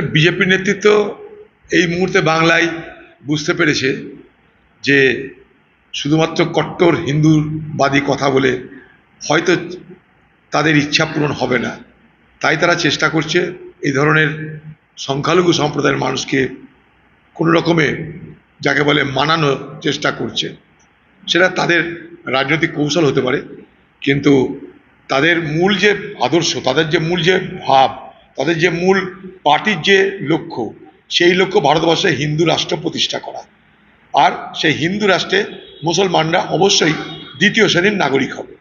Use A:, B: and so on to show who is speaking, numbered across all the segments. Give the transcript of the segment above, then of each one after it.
A: বিজেপির নেতৃত্ব এই মুহূর্তে বাংলায় বুঝতে পেরেছে যে শুধুমাত্র কট্টর হিন্দুবাদী কথা বলে হয়তো তাদের ইচ্ছা পূরণ হবে না। তাই তারা চেষ্টা করছে এই ধরনের সংখ্যালঘু সম্প্রদায়ের মানুষকে কোনো রকমে যাকে বলে মানানোর চেষ্টা করছে। সেটা তাদের রাজনৈতিক কৌশল হতে পারে, কিন্তু তাদের মূল যে আদর্শ, তাদের যে মূল যে ভাব তাদের যে মূল পার্টির যে লক্ষ্য সেই লক্ষ্য ভারতবর্ষে হিন্দু রাষ্ট্র প্রতিষ্ঠা করা। আর সেই হিন্দু রাষ্ট্রে মুসলমানরা অবশ্যই দ্বিতীয় শ্রেণির নাগরিক হবে।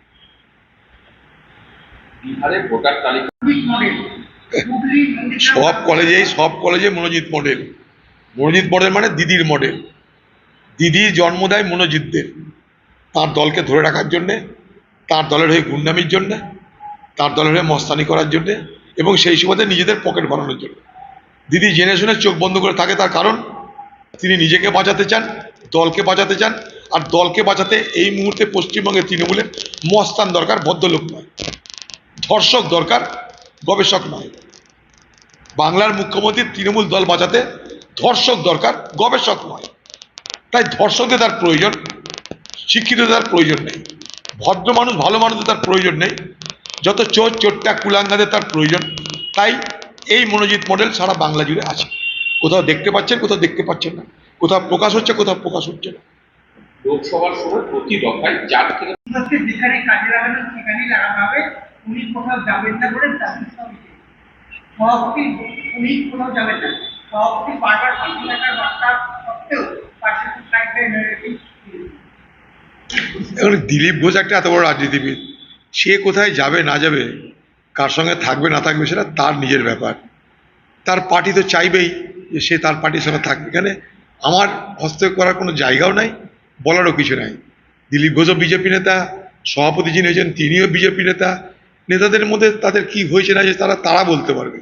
A: সব কলেজেই সব কলেজে মনোজিৎ মডেল। মনোজিৎ মডেল মানে দিদির মডেল। দিদি জন্ম দেয় মনোজিৎদের। তার দলকে ধরে রাখার জন্যে তার দলের হয়ে গুন্ডামির জন্যে তার দলের হয়ে মস্তানি করার জন্যে এবং সেই সুবাদে নিজেদের পকেট বানানোর জন্য। দিদি জেনে শুনে চোখ বন্ধ করে থাকে তার কারণ, তিনি নিজেকে বাঁচাতে চান, দলকে বাঁচাতে চান, আর দলকে বাঁচাতে এই মুহূর্তে পশ্চিমবঙ্গের তৃণমূলের মস্তান দরকার, ভদ্রলোক নয়। ধর্ষক দরকার, গবেষক নয়। বাংলার মুখ্যমন্ত্রী তৃণমূল দল বাঁচাতে ধর্ষক দরকার, গবেষক নয়। তাই ধর্ষকদের তার প্রয়োজন, শিক্ষিতদের তার প্রয়োজন নেই। ভদ্র মানুষ, ভালো মানুষদের তার প্রয়োজন নেই। যত চোর চোরটা কুলাঙ্গাদের তার প্রয়োজন তাই এই মনোজিৎ মডেল সারা বাংলা জুড়ে আছে। কোথাও দেখতে পাচ্ছেন কোথাও দেখতে পাচ্ছেন না। কোথাও প্রকাশ হচ্ছে কোথাও প্রকাশ হচ্ছে না।
B: লোকসভার সময় প্রতি দফায় চার থেকে
C: যেখানে কাজে লাগানো সেখানেই লাগানো হবে। উনি কোথাও যাবেন না বলে সভাপতি উনি কোথাও যাবেন না। সভাপতি বারবার পাশে থাকার বার্তা সত্ত্বেও পাশে থাকবে
A: দিলীপ ঘোষ একটা এত বড় রাজনীতিবিদ। সে কোথায় যাবে, না যাবে, কার সঙ্গে থাকবে, না থাকবে সেটা তার নিজের ব্যাপার। তার পার্টি তো চাইবেই যে সে তার পার্টির সঙ্গে থাকবে এখানে আমার হস্তক্ষেপ করার কোনো জায়গাও নাই, বলারও কিছু নাই। দিলীপ ঘোষও বিজেপি নেতা, সভাপতি যিনি হয়েছেন তিনিও বিজেপি নেতা। নেতাদের মধ্যে তাদের কি হয়েছে না যে তারা তারা বলতে পারবে।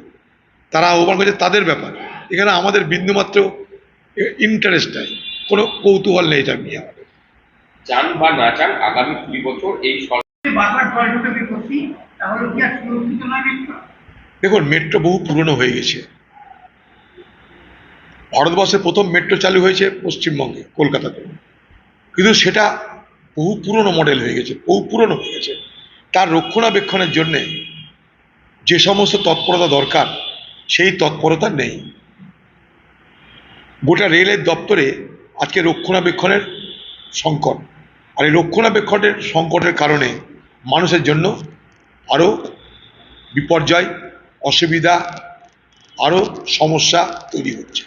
A: তারা আহ্বান করছে তাদের ব্যাপার। এখানে আমাদের বিন্দুমাত্র ইন্টারেস্ট নাই। কোনো কৌতূহল নেই এটা নিয়ে। আমাদের
B: চান বা না চান আগামী কুড়ি বছর এই
A: দেখুন, মেট্রো বহু পুরনো হয়ে গেছে। ভারতবর্ষের প্রথম মেট্রো চালু হয়েছে পশ্চিমবঙ্গে কলকাতাতে কিন্তু সেটা বহু পুরনো মডেল হয়ে গেছে, বহু পুরনো হয়ে গেছে। তার রক্ষণাবেক্ষণের জন্যে যে সমস্ত তৎপরতা দরকার, সেই তৎপরতা নেই। গোটা রেলের দপ্তরে আজকে রক্ষণাবেক্ষণের সংকট। আর এই রক্ষণাবেক্ষণের সংকটের কারণে মানুষের জন্য আরও বিপর্যয় অসুবিধা আরও সমস্যা তৈরি হচ্ছে।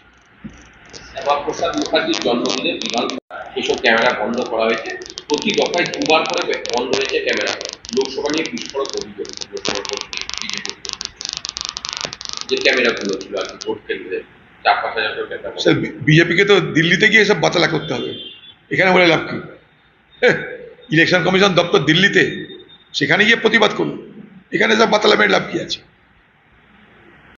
B: শ্যামাপ্রসাদ মুখার্জির জন্মদিনে বিধান এসব ক্যামেরা বন্ধ করা হয়েছে। প্রতি দফায় দুবার করে বন্ধ হয়েছে ক্যামেরা। লোকসভা নিয়ে বিস্ফোরক অভিযোগ যে ক্যামেরাগুলো ছিল আর কি ভোট কেন্দ্রে চার পাঁচ হাজার ক্যামেরা
A: বিজেপিকে তো দিল্লিতে গিয়ে সব বাচালা করতে হবে। এখানে বলে লাভ কি? ইলেকশন কমিশন দপ্তর দিল্লিতে সেখানে গিয়ে প্রতিবাদ করুন। এখানে সব বাতালা মেয়ের লাভ কি আছে?